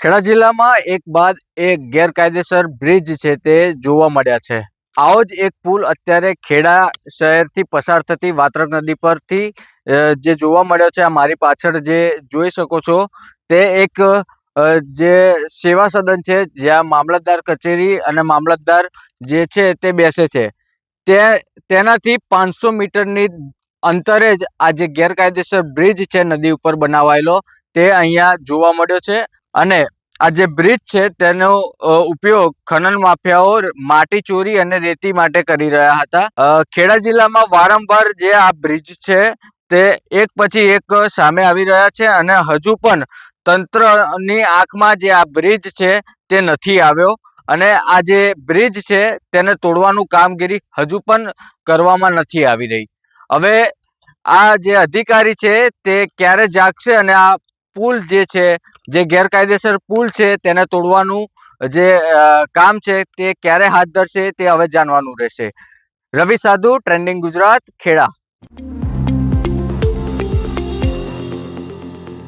ખેડા જિલ્લામાં એક બાદ એક ગેરકાયદેસર બ્રિજ છે તે જોવા મળ્યા છે. આવો જ એક પુલ અત્યારે ખેડા શહેરથી પસાર થતી વાત્રક નદી પરથી જે જોવા મળ્યો છે, આ મારી પાછળ જે જોઈ શકો છો, તે એક જે સેવા સદન છે, જ્યાં મામલતદાર કચેરી અને મામલતદાર જે છે તે બેસે છે. તે, તેનાથી પાંચસો મીટરની અંતરે જ આ જે ગેરકાયદેસર બ્રિજ છે, નદી ઉપર બનાવાયેલો, તે અહીંયા જોવા મળ્યો છે. અને આ જે બ્રિજ છે તેનો ઉપયોગ ખનન માફિયાઓ માટી ચોરી અને રેતી માટે કરી રહ્યા હતા. ખેડા જિલ્લામાં વારંવાર જે આ બ્રિજ છે તે એક પછી એક સામે આવી રહ્યા છે અને હજુ પણ તંત્રની આંખમાં જે આ બ્રિજ છે તે નથી આવ્યો. અને આ જે બ્રિજ છે તેને તોડવાનું કામગીરી હજુ પણ કરવામાં નથી આવી રહી. હવે આ જે અધિકારી છે તે ક્યારે જાગશે અને આ પુલ જે છે, જે ગેરકાયદેસર પુલ છે, તેને તોડવાનું જે કામ છે, તે ક્યારે હાથ ધરશે, તે હવે જાણવાનું રહેશે. રવિ સાધુ, ટ્રેન્ડિંગ ગુજરાત, ખેડા.